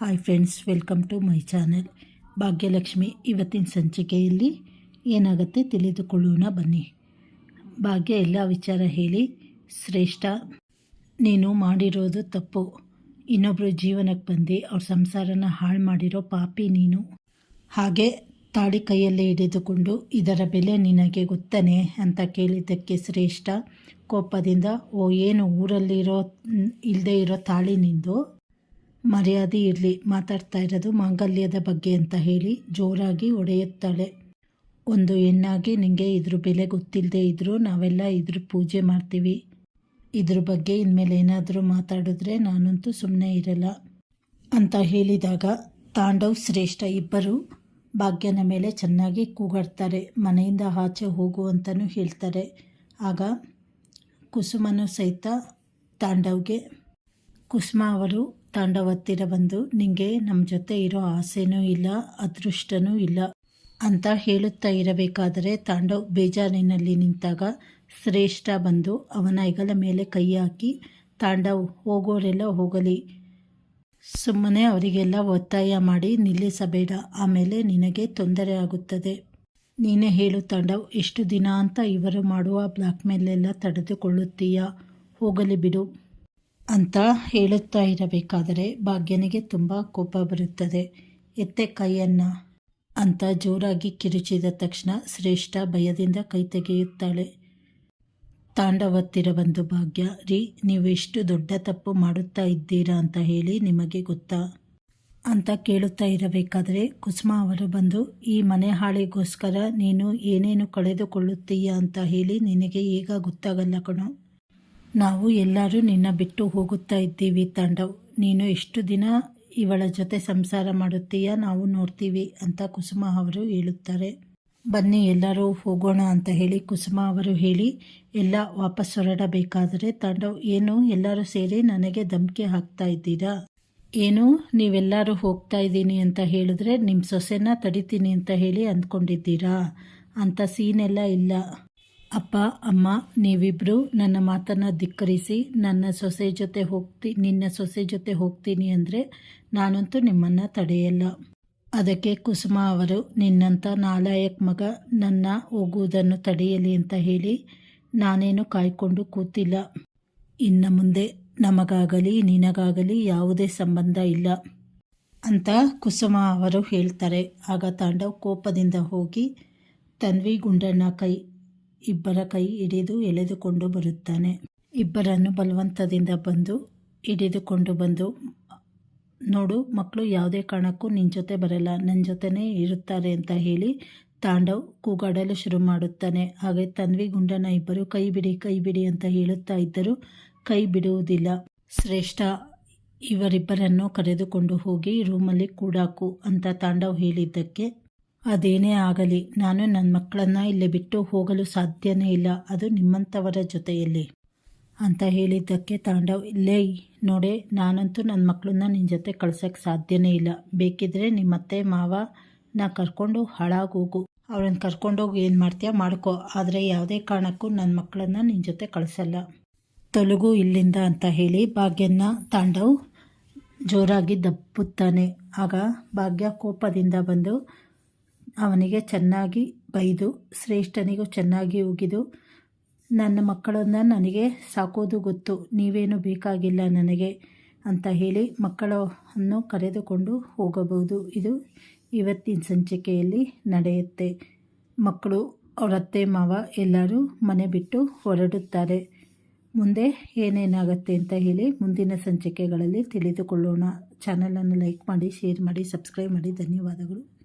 Hi friends welcome to my channel Bhagyalakshmi, ಇವತ್ತಿನ ಸಂಚಿಕೆಯಲ್ಲಿ ಏನಾಗುತ್ತೆ ತಿಳಿದುಕೊಳ್ಳೋಣ ಬನ್ನಿ. ಭಾಗ್ಯ, ಎಲ್ಲ ವಿಚಾರ ಹೇಳಿ. ಶ್ರೇಷ್ಠ, ನೀನು ಮಾಡಿರೋದು ತಪ್ಪು. ಇನ್ನೊಬ್ಬರು ಜೀವನಕ್ಕೆ ಬಂದು ಅವ್ರ ಸಂಸಾರನ ಹಾಳು ಮಾಡಿರೋ ಪಾಪಿ ನೀನು. ಹಾಗೆ ತಾಳಿ ಕೈಯಲ್ಲಿ ಹಿಡಿದುಕೊಂಡು ಇದರ ಬೆಲೆ ನಿನಗೆ ಗೊತ್ತನೆ ಅಂತ ಕೇಳಿದ್ದಕ್ಕೆ ಶ್ರೇಷ್ಠ ಕೋಪದಿಂದ, ಓ, ಏನು ಊರಲ್ಲಿರೋ ಇಲ್ಲದೆ ಇರೋ ತಾಳಿ ನಿಂದು? ಮರ್ಯಾದೆ ಇರಲಿ, ಮಾತಾಡ್ತಾ ಇರೋದು ಮಾಂಗಲ್ಯದ ಬಗ್ಗೆ ಅಂತ ಹೇಳಿ ಜೋರಾಗಿ ಒಡೆಯುತ್ತಾಳೆ ಒಂದು ಹೆಣ್ಣಾಗಿ ನಿಮಗೆ ಇದ್ರ ಬೆಲೆ ಗೊತ್ತಿಲ್ಲದೆ ಇದ್ದರೂ ನಾವೆಲ್ಲ ಇದ್ರ ಪೂಜೆ ಮಾಡ್ತೀವಿ. ಇದ್ರ ಬಗ್ಗೆ ಇನ್ಮೇಲೆ ಏನಾದರೂ ಮಾತಾಡಿದ್ರೆ ನಾನಂತೂ ಸುಮ್ಮನೆ ಇರಲ್ಲ. ಅಂತ ಹೇಳಿದಾಗ ತಾಂಡವ್ ಶ್ರೇಷ್ಠ ಇಬ್ಬರು ಭಾಗ್ಯನ ಮೇಲೆ ಚೆನ್ನಾಗಿ ಕೂಗಾಡ್ತಾರೆ. ಮನೆಯಿಂದ ಆಚೆ ಹೋಗು ಅಂತಲೂ ಹೇಳ್ತಾರೆ. ಆಗ ಕುಸುಮನು ಸಹಿತ ತಾಂಡವ್ಗೆ, ಕುಸುಮ ಅವರು ತಾಂಡವ ಹತ್ತಿರ ಬಂದು ನಿಮಗೆ ನಮ್ಮ ಜೊತೆ ಇರೋ ಆಸೆನೂ ಇಲ್ಲ, ಅದೃಷ್ಟನೂ ಇಲ್ಲ ಅಂತ ಹೇಳುತ್ತಾ ಇರಬೇಕಾದರೆ ತಾಂಡವ್ ಬೇಜಾರಿನಲ್ಲಿ ನಿಂತಾಗ ಶ್ರೇಷ್ಠ ಬಂದು ಅವನ ಹೆಗಲ ಮೇಲೆ ಕೈ ಹಾಕಿ, ತಾಂಡವ್, ಹೋಗೋರೆಲ್ಲ ಹೋಗಲಿ. ಸುಮ್ಮನೆ ಅವರಿಗೆಲ್ಲ ಒತ್ತಾಯ ಮಾಡಿ ನಿಲ್ಲಿಸಬೇಡ, ಆಮೇಲೆ ನಿನಗೆ ತೊಂದರೆ ಆಗುತ್ತದೆ. ನೀನೇ ಹೇಳು ತಾಂಡವ್ ಎಷ್ಟು ದಿನ ಅಂತ ಇವರು ಮಾಡುವ ಬ್ಲಾಕ್ ಮೇಲೆಲ್ಲ ತಡೆದುಕೊಳ್ಳುತ್ತೀಯಾ? ಹೋಗಲಿ ಬಿಡು. ಅಂತ ಹೇಳುತ್ತಾ ಇರಬೇಕಾದರೆ ಭಾಗ್ಯನಿಗೆ ತುಂಬ ಕೋಪ ಬರುತ್ತದೆ. ಎತ್ತೆ ಕೈಯನ್ನು ಅಂತ ಜೋರಾಗಿ ಕಿರುಚಿದ ತಕ್ಷಣ ಶ್ರೇಷ್ಠ ಭಯದಿಂದ ಕೈ ತೆಗೆಯುತ್ತಾಳೆ. ತಾಂಡವತ್ತಿರ ಬಂದು, ಭಾಗ್ಯ, ರೀ ನೀವೆಷ್ಟು ದೊಡ್ಡ ತಪ್ಪು ಮಾಡುತ್ತಾ ಇದ್ದೀರಾ ಅಂತ ಹೇಳಿ ನಿಮಗೆ ಗೊತ್ತಾ? ಅಂತ ಕೇಳುತ್ತಾ ಇರಬೇಕಾದರೆ ಕುಸುಮ ಅವರು ಬಂದು, ಈ ಮನೆ ಹಾಳಿಗೋಸ್ಕರ ನೀನು ಏನೇನು ಕಳೆದುಕೊಳ್ಳುತ್ತೀಯಾ ಅಂತ ಹೇಳಿ ನಿನಗೆ ಈಗ ಗೊತ್ತಾಗಲ್ಲ ಕಣೋ. ನಾವು ಎಲ್ಲರೂ ನಿನ್ನ ಬಿಟ್ಟು ಹೋಗುತ್ತಾ ಇದ್ದೀವಿ ತಾಂಡವ್. ನೀನು ಎಷ್ಟು ದಿನ ಇವಳ ಜೊತೆ ಸಂಸಾರ ಮಾಡುತ್ತೀಯ? ನಾವು ನೋಡ್ತೀವಿ ಅಂತ ಕುಸುಮ ಅವರು ಹೇಳುತ್ತಾರೆ. ಬನ್ನಿ, ಎಲ್ಲರೂ ಹೋಗೋಣ ಅಂತ ಹೇಳಿ ಕುಸುಮ ಅವರು ಹೇಳಿ, ಎಲ್ಲ ವಾಪಸ್ ಹೊರಡಬೇಕಾದರೆ ತಾಂಡವ್, ಏನು, ಎಲ್ಲರೂ ಸೇರಿ ನನಗೆ ಧಮಕಿ ಹಾಕ್ತಾ ಇದ್ದೀರಾ? ಏನು, ನೀವೆಲ್ಲರೂ ಹೋಗ್ತಾ ಇದ್ದೀನಿ ಅಂತ ಹೇಳಿದ್ರೆ ನಿಮ್ಮ ಸೊಸೆನ ತಡಿತೀನಿ ಅಂತ ಹೇಳಿ ಅಂದ್ಕೊಂಡಿದ್ದೀರಾ? ಅಂತ ಸೀನೆಲ್ಲ ಇಲ್ಲ. ಅಪ್ಪ, ಅಮ್ಮ ನೀವಿಬ್ಬರು ನನ್ನ ಮಾತನ್ನು ಧಿಕ್ಕರಿಸಿ ನನ್ನ ಸೊಸೆ ಜೊತೆ ಹೋಗ್ತಿ, ನಿನ್ನ ಸೊಸೆ ಜೊತೆ ಹೋಗ್ತೀನಿ ಅಂದರೆ ನಾನಂತೂ ನಿಮ್ಮನ್ನು ತಡೆಯಲ್ಲ. ಅದಕ್ಕೆ ಕುಸುಮ ಅವರು ನಿನ್ನಂಥ ನಾಲಾಯಕ್ ಮಗ ನನ್ನ ಹೋಗುವುದನ್ನು ತಡೆಯಲಿ ಅಂತ ಹೇಳಿ ನಾನೇನು ಕಾಯ್ಕೊಂಡು ಕೂತಿಲ್ಲ. ಇನ್ನು ಮುಂದೆ ನಮಗಾಗಲಿ, ನಿನಗಾಗಲಿ ಯಾವುದೇ ಸಂಬಂಧ ಇಲ್ಲ ಅಂತ ಕುಸುಮ ಅವರು ಹೇಳ್ತಾರೆ. ಆಗ ತಾಂಡವ್ ಕೋಪದಿಂದ ಹೋಗಿ ತನ್ವಿ ಗುಂಡಣ್ಣ ಕೈ ಇಬ್ಬರ ಕೈ ಹಿಡಿದು ಎಳೆದುಕೊಂಡು ಬರುತ್ತಾನೆ. ಇಬ್ಬರನ್ನು ಬಲವಂತದಿಂದ ಬಂದು ಹಿಡಿದುಕೊಂಡು ಬಂದು, ನೋಡು, ಮಕ್ಕಳು ಯಾವುದೇ ಕಾರಣಕ್ಕೂ ನಿನ್ನ ಜೊತೆ ಬರಲ್ಲ ನನ್ನ ಜೊತೆನೇ ಇರುತ್ತಾರೆ ಅಂತ ಹೇಳಿ ತಾಂಡವ್ ಕೂಗಾಡಲು ಶುರು ಮಾಡುತ್ತಾನೆ. ಹಾಗೆ ತನ್ವಿ, ಗುಂಡನ ಇಬ್ಬರು ಕೈ ಬಿಡಿ ಕೈ ಬಿಡಿ ಅಂತ ಹೇಳುತ್ತಾ ಇದ್ದರು ಕೈ ಬಿಡುವುದಿಲ್ಲ. ಶ್ರೇಷ್ಠ, ಇವರಿಬ್ಬರನ್ನು ಕರೆದುಕೊಂಡು ಹೋಗಿ ರೂಮಲ್ಲಿ ಕೂಡಾಕು ಅಂತ ತಾಂಡವ್ ಹೇಳಿದ್ದಕ್ಕೆ ಅದೇನೇ ಆಗಲಿ, ನಾನು ನನ್ನ ಮಕ್ಕಳನ್ನು ಇಲ್ಲಿ ಬಿಟ್ಟು ಹೋಗಲು ಸಾಧ್ಯನೇ ಇಲ್ಲ. ಅದು ನಿಮ್ಮಂಥವರ ಜೊತೆಯಲ್ಲಿ. ಅಂತ ಹೇಳಿದ್ದಕ್ಕೆ ತಾಂಡವ್, ಇಲ್ಲೇ ನೋಡೆ, ನಾನಂತೂ ನನ್ನ ಮಕ್ಕಳನ್ನ ನಿನ್ನ ಜೊತೆ ಕಳ್ಸೋಕ್ಕೆ ಸಾಧ್ಯನೇ ಇಲ್ಲ. ಬೇಕಿದ್ರೆ ನಿಮ್ಮ ಅತ್ತೆ, ಮಾವ ನಾ ಕರ್ಕೊಂಡು ಹಾಳಾಗೋಗು. ಅವ್ರನ್ನ ಕರ್ಕೊಂಡೋಗಿ ಏನು ಮಾಡ್ತೀಯ, ಮಾಡ್ಕೋ. ಆದರೆ ಯಾವುದೇ ಕಾರಣಕ್ಕೂ ನನ್ನ ಮಕ್ಕಳನ್ನ ನಿನ್ನ ಜೊತೆ ಕಳಿಸಲ್ಲ. ತೊಲಗು ಇಲ್ಲಿಂದ ಅಂತ ಹೇಳಿ ಭಾಗ್ಯನ ತಾಂಡವ್ ಜೋರಾಗಿ ದಪ್ಪುತ್ತಾನೆ ಆಗ ಭಾಗ್ಯ ಕೋಪದಿಂದ ಬಂದು ಅವನಿಗೆ ಚೆನ್ನಾಗಿ ಬೈದು, ಶ್ರೇಷ್ಠನಿಗೂ ಚೆನ್ನಾಗಿ ಉಗಿದು, ನನ್ನ ಮಕ್ಕಳನ್ನು ನನಗೆ ಸಾಕೋದು ಗೊತ್ತು, ನೀವೇನು ಬೇಕಾಗಿಲ್ಲ ನನಗೆ ಅಂತ ಹೇಳಿ ಮಕ್ಕಳನ್ನು ಕರೆದುಕೊಂಡು ಹೋಗಬಹುದು. ಇದು ಇವತ್ತಿನ ಸಂಚಿಕೆಯಲ್ಲಿ ನಡೆಯುತ್ತೆ. ಮಕ್ಕಳು ಅವರ ಅತ್ತೆ ಮಾವ ಎಲ್ಲರೂ ಮನೆ ಬಿಟ್ಟು ಹೊರಡುತ್ತಾರೆ. ಮುಂದೆ ಏನೇನಾಗುತ್ತೆ ಅಂತ ಹೇಳಿ ಮುಂದಿನ ಸಂಚಿಕೆಗಳಲ್ಲಿ ತಿಳಿದುಕೊಳ್ಳೋಣ. ಚಾನಲನ್ನು ಲೈಕ್ ಮಾಡಿ, ಶೇರ್ ಮಾಡಿ, ಸಬ್ಸ್ಕ್ರೈಬ್ ಮಾಡಿ. ಧನ್ಯವಾದಗಳು.